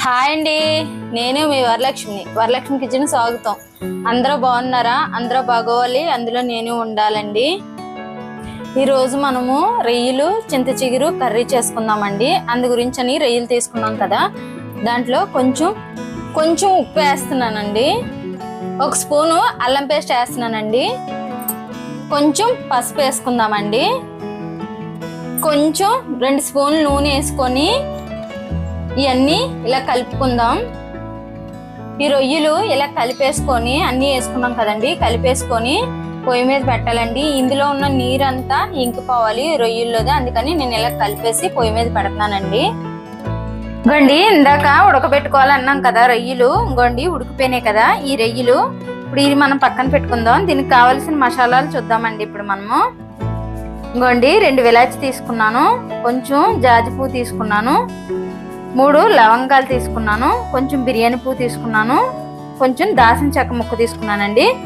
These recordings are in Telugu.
హాయ్ అండి. నేను మీ వరలక్ష్మిని వరలక్ష్మి కిచెన్ స్వాగతం. అందరూ బాగున్నారా? అందరూ బాగోవాలి. అందులో నేను ఉండాలండి. ఈరోజు మనము రొయ్యలు చింత చిగురు కర్రీ చేసుకుందామండి. అందు గురించని రొయ్యలు తీసుకున్నాం కదా. దాంట్లో కొంచెం కొంచెం ఉప్పు వేస్తున్నానండి. ఒక స్పూను అల్లం పేస్ట్ వేస్తున్నానండి. కొంచెం పసుపు వేసుకుందామండి. కొంచెం రెండు స్పూన్లు నూనె వేసుకొని ఇవన్నీ ఇలా కలుపుకుందాం. ఈ రొయ్యలు ఇలా కలిపేసుకొని అన్నీ వేసుకున్నాం కదండి కలిపేసుకొని పొయ్యి మీద పెట్టాలండి. ఇందులో ఉన్న నీరంతా ఇంకిపోవాలి రొయ్యల్లోదే రొయ్యల్లోది అందుకని నేను ఇలా కలిపేసి పొయ్యి మీద పెడుతున్నానండి. గండి ఇందాక ఉడకబెట్టుకోవాలన్నాం కదా రొయ్యలు ఇంకోండి ఉడికిపోయినాయి కదా ఈ రొయ్యలు. ఇప్పుడు ఇది మనం పక్కన పెట్టుకుందాం. దీనికి కావాల్సిన మసాలాలు చూద్దామండి ఇప్పుడు మనము. ఇంకోండి రెండు విలాచి తీసుకున్నాను కొంచెం జాజి తీసుకున్నాను. మూడు లవంగాలు తీసుకున్నాను కొంచెం బిర్యానీ పువ్వు తీసుకున్నాను కొంచెం దాసిన చెక్క ముక్క తీసుకున్నానండి.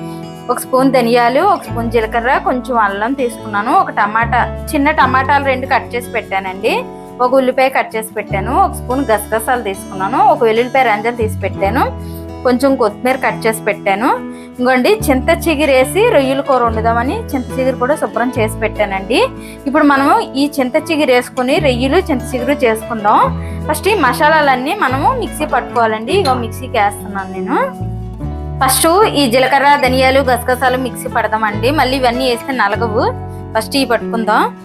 ఒక స్పూన్ ధనియాలు ఒక స్పూన్ జీలకర్ర కొంచెం అల్లం తీసుకున్నాను. ఒక టమాటా చిన్న టమాటాలు రెండు కట్ చేసి పెట్టానండి. ఒక ఉల్లిపాయ కట్ చేసి పెట్టాను. ఒక స్పూన్ గసగసాలు తీసుకున్నాను. ఒక వెల్లుల్లిపాయ రంజలు తీసి పెట్టాను. కొంచెం కొత్తిమీర కట్ చేసి పెట్టాను. ఇంకోండి చింత చిగురేసి రొయ్యలు రొయ్యల కూర వండుదామని చింత చిగురు కూడా శుభ్రం చేసి పెట్టానండి. ఇప్పుడు మనము ఈ చింత చిగురు వేసుకుని రొయ్యలు చింత చిగురు చేసుకుందాం. ఫస్ట్ ఈ మసాలాలన్నీ మనము మిక్సీ పట్టుకోవాలండి. ఇగో మిక్సీకి వేస్తున్నాను నేను. ఫస్ట్ ఈ జీలకర్ర ధనియాలు గసగసాలు మిక్సీ పడదామండి మళ్ళీ ఇవన్నీ వేస్తే నలగవు. ఫస్ట్ ఇవి పట్టుకుందాం.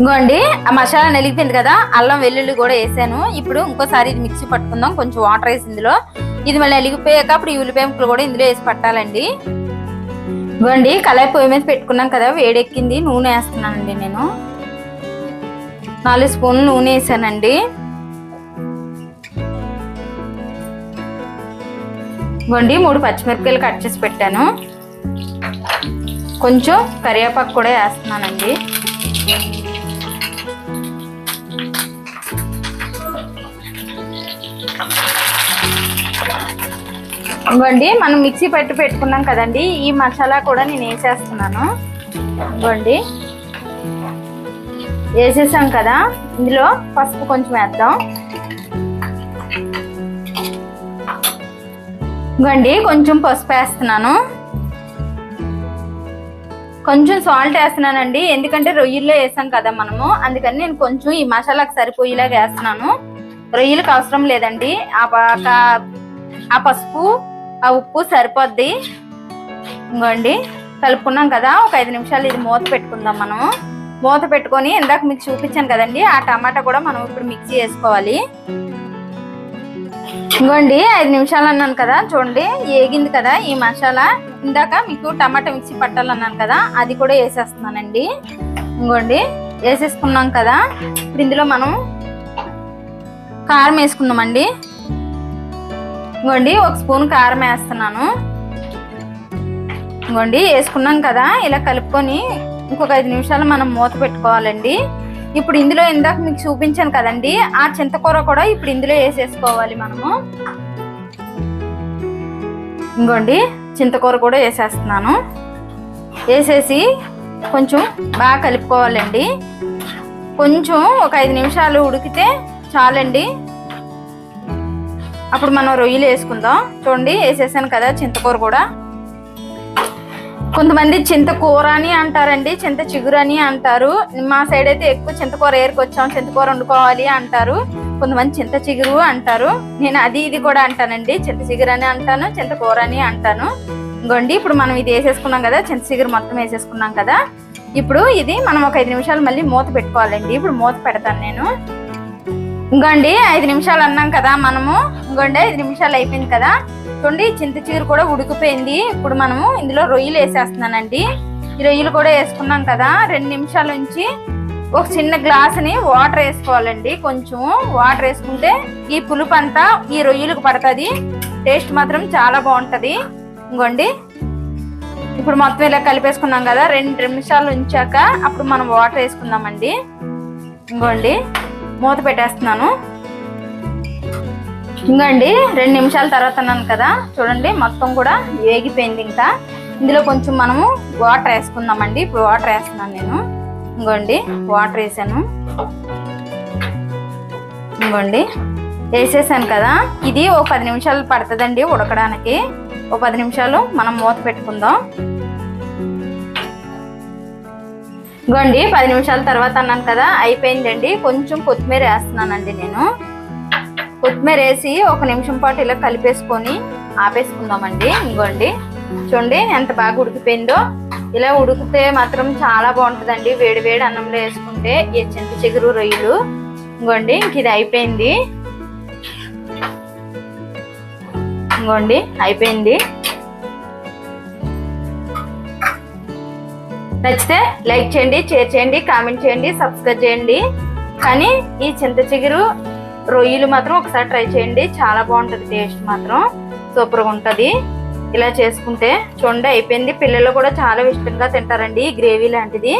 ఇంకోండి ఆ మసాలా నలిగిపోయింది కదా అల్లం వెల్లుల్లి కూడా వేసాను. ఇప్పుడు ఇంకోసారి ఇది మిక్సీ పట్టుకుందాం. కొంచెం వాటర్ వేసి ఇందులో ఇది మళ్ళీ అలిగిపోయాక అప్పుడు ఈ ఉల్లిపాయ ముక్కలు కూడా ఇందులో వేసి పట్టాలండి. ఇవ్వండి కళాయి పొయ్యి మీద పెట్టుకున్నాం కదా వేడెక్కింది నూనె వేస్తున్నానండి నేను. నాలుగు స్పూన్లు నూనె వేసానండి. ఇవ్వండి మూడు పచ్చిమిరపకాయలు కట్ చేసి పెట్టాను. కొంచెం కరివేపాకు కూడా వేస్తున్నానండి. ఇవ్వండి మనం మిక్సీ పెట్టి పెట్టుకున్నాం కదండి ఈ మసాలా కూడా నేను వేసేస్తున్నాను. ఇవ్వండి. వేసేసాం కదా ఇందులో పసుపు కొంచెం వేద్దాం. ఇవ్వండి కొంచెం పసుపు వేస్తున్నాను. కొంచెం సాల్ట్ వేస్తున్నానండి ఎందుకంటే రొయ్యల్లో వేసాం కదా మనము అందుకని నేను కొంచెం ఈ మసాలాకు సరిపోయేలాగా వేస్తున్నాను. రొయ్యలకు అవసరం లేదండి ఆ ఆ పసుపు ఆ ఉప్పు సరిపోద్ది. ఇంకోండి కలుపుకున్నాం కదా ఒక ఐదు నిమిషాలు ఇది మూత పెట్టుకుందాం మనం మూత పెట్టుకొని ఇందాక మీకు చూపించాను కదండి ఆ టమాటా కూడా మనం ఇప్పుడు మిక్సీ వేసుకోవాలి ఇంకోండి ఐదు నిమిషాలు అన్నాను కదా చూడండి ఏగింది కదా ఈ మసాలా. ఇందాక మీకు టమాటా మిక్సీ పట్టాలన్నాను కదా అది కూడా వేసేస్తున్నానండి. ఇంకోండి వేసేసుకున్నాం కదా ఇప్పుడు ఇందులో మనం కారం వేసుకుందామండి. ఇంకోండి ఒక స్పూన్ కారం వేస్తున్నాను. ఇంకోండి వేసుకున్నాం కదా ఇలా కలుపుకొని ఇంకొక ఐదు నిమిషాలు మనం మూత పెట్టుకోవాలండి. ఇప్పుడు ఇందులో ఇందాక మీకు చూపించాను కదండి ఆ చింతకూర కూడా ఇప్పుడు ఇందులో వేసేసుకోవాలి మనము. ఇంకోండి చింతకూర కూడా వేసేస్తున్నాను. వేసేసి కొంచెం బాగా కలుపుకోవాలండి. కొంచెం ఒక ఐదు నిమిషాలు ఉడికితే చాలండి. అప్పుడు మనం రొయ్యలు వేసుకుందాం. చూడండి వేసేసాను కదా చింతకూర కూడా. కొంతమంది చింతకూర అని అంటారండి చింత చిగురు అని అంటారు. మా సైడ్ అయితే ఎక్కువ చింతకూర ఏరుకొచ్చాం చింతకూర వండుకోవాలి అంటారు. కొంతమంది చింత చిగురు అంటారు. నేను అది ఇది కూడా అంటానండి చింత చిగురు అని అంటాను చింతకూర అని అంటాను. ఇంకోండి ఇప్పుడు మనం ఇది వేసేసుకున్నాం కదా చింత చిగురు మొత్తం వేసేసుకున్నాం కదా. ఇప్పుడు ఇది మనం ఒక ఐదు నిమిషాలు మళ్ళీ మూత పెట్టుకోవాలండి. ఇప్పుడు మూత పెడతాను నేను. ఇంకోండి ఐదు నిమిషాలు అన్నాం కదా మనము. ఇంకోండి ఐదు నిమిషాలు అయిపోయింది కదా. చూడండి చింత కూడా ఉడికిపోయింది. ఇప్పుడు మనము ఇందులో రొయ్యలు వేసేస్తున్నానండి. ఈ రొయ్యలు కూడా వేసుకున్నాం కదా రెండు నిమిషాల నుంచి ఒక చిన్న గ్లాసుని వాటర్ వేసుకోవాలండి. కొంచెం వాటర్ వేసుకుంటే ఈ పులుపు అంతా ఈ రొయ్యలకు పడుతుంది. టేస్ట్ మాత్రం చాలా బాగుంటుంది. ఇంకోండి ఇప్పుడు మొత్తం ఇలా కలిపేసుకున్నాం కదా రెండు నిమిషాలు ఉంచాక అప్పుడు మనం వాటర్ వేసుకుందామండి. ఇంకోండి మూత పెట్టేస్తున్నాను. ఇంకండి రెండు నిమిషాల తర్వాత అన్నాను కదా చూడండి మొత్తం కూడా వేగిపోయింది ఇంకా. ఇందులో కొంచెం మనము వాటర్ వేసుకుందామండి. ఇప్పుడు వాటర్ వేస్తున్నాను నేను. ఇంకోండి వాటర్ వేసాను. ఇంకోండి వేసేసాను కదా. ఇది ఓ పది నిమిషాలు పడుతుందండి ఉడకడానికి. ఓ పది నిమిషాలు మనం మూత పెట్టుకుందాం. ఇగోండి పది నిమిషాల తర్వాత అన్నాను కదా అయిపోయిందండి. కొంచెం కొత్తిమీర వేస్తున్నానండి నేను. కొత్తిమీర వేసి ఒక నిమిషం పాటు ఇలా కలిపేసుకొని ఆపేసుకుందామండి. ఇంకోండి చూడండి ఎంత బాగా ఉడికిపోయిందో. ఇలా ఉడికితే మాత్రం చాలా బాగుంటుందండి. వేడి వేడి అన్నంలో వేసుకుంటే ఈ చింత చిగురు రొయ్యలు. ఇంకోండి ఇంక ఇది అయిపోయింది. ఇంకోండి అయిపోయింది. నచ్చితే లైక్ చేయండి షేర్ చేయండి కామెంట్ చేయండి సబ్స్క్రైబ్ చేయండి. కానీ ఈ చింత చిగురు రొయ్యలు మాత్రం ఒకసారి ట్రై చేయండి. చాలా బాగుంటుంది టేస్ట్ మాత్రం. సూపర్గా ఉంటుంది. ఇలా చేసుకుంటే చూడండి అయిపోయింది. పిల్లలు కూడా చాలా ఇష్టంగా తింటారండి గ్రేవీ లాంటిది.